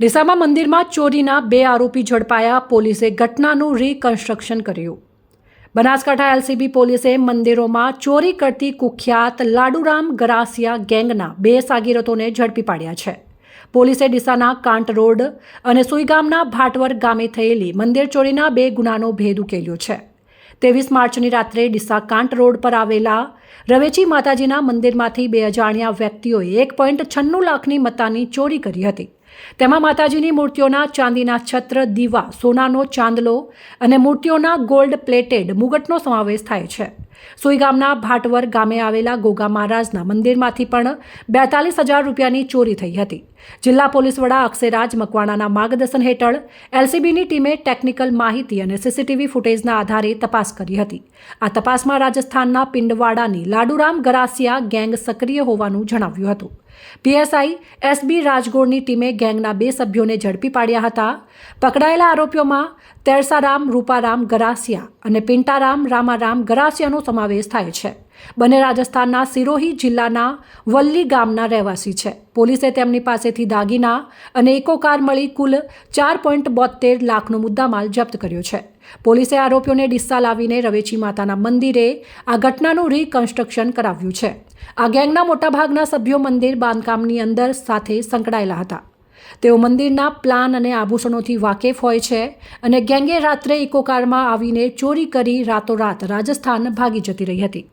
ડીસામાં મંદિરમાં ચોરીના બે આરોપી ઝડપાયા. પોલીસે ઘટનાનું રીકન્સ્ટ્રક્શન કર્યું. બનાસકાંઠા એલસીબી પોલીસે મંદિરોમાં ચોરી કરતી કુખ્યાત લાડુરામ ગરાસિયા ગેંગના બે સાગીરતોને ઝડપી પાડ્યા છે. પોલીસે ડીસાના કાંટ રોડ અને સુઈગામના ભાટવર ગામે થયેલી મંદિર ચોરીના બે ગુનાનો ભેદ ઉકેલ્યો છે. ત્રેવીસ માર્ચની રાત્રે ડીસા કાંટ રોડ પર આવેલા રવેચી માતાજીના મંદિરમાંથી બે અજાણ્યા વ્યક્તિઓએ એક પોઈન્ટ છન્નું લાખની મતાની ચોરી કરી હતી. તેમાં માતાજીની મૂર્તિઓના ચાંદીના છત્ર, દીવા, સોનાનો ચાંદલો અને મૂર્તિઓના ગોલ્ડ પ્લેટેડ મુગટનો સમાવેશ થાય છે. સુઈગામના ભાટવર ગામે આવેલા ગોગા મહારાજના મંદિરમાંથી પણ બેતાલીસ હજાર રૂપિયાની ચોરી થઈ હતી. જિલ્લા પોલીસ વડા અક્ષયરાજ મકવાણાના માર્ગદર્શન હેઠળ એલસીબીની ટીમે ટેકનિકલ માહિતી અને સીસીટીવી ફૂટેજના આધારે તપાસ કરી હતી. આ તપાસમાં રાજસ્થાનના પિંડવાડાની લાડુરામ ગરાસિયા ગેંગ સક્રિય હોવાનું જણાવ્યું હતું. પીએસઆઈ એસબી રાજગોરની ટીમે ગેંગના બે સભ્યોને ઝડપી પાડ્યા હતા. પકડાયેલા આરોપીઓમાં તેરસારામ, રૂપારામ ગરાસિયા અને પિંટારામ, રામારામ ગરાસિયાનો સમાવેશ થાય છે. બંને રાજસ્થાનના સિરોહી જિલ્લાના વલ્લી ગામના રહેવાસી છે. પોલીસે તેમની પાસેથી દાગીના અને એકો કાર મળી કુલ ચાર પોઈન્ટ બોતેર લાખનો મુદ્દામાલ જપ્ત કર્યો છે. પોલીસે આરોપીઓને ડિસ્સા લાવીને રવેચી માતાના મંદિરે આ ઘટનાનું રીકન્સ્ટ્રક્શન કરાવ્યું છે. આ ગેંગના મોટાભાગના સભ્યો મંદિર બાંધકામની અંદર સાથે સંકળાયેલા હતા. તેઓ મંદિરના પ્લાન અને આભૂષણોથી વાકેફ હોય છે અને ગેંગે રાત્રે ઇકોકારમાં આવીને ચોરી કરી રાતોરાત રાજસ્થાન ભાગી જતી રહી હતી.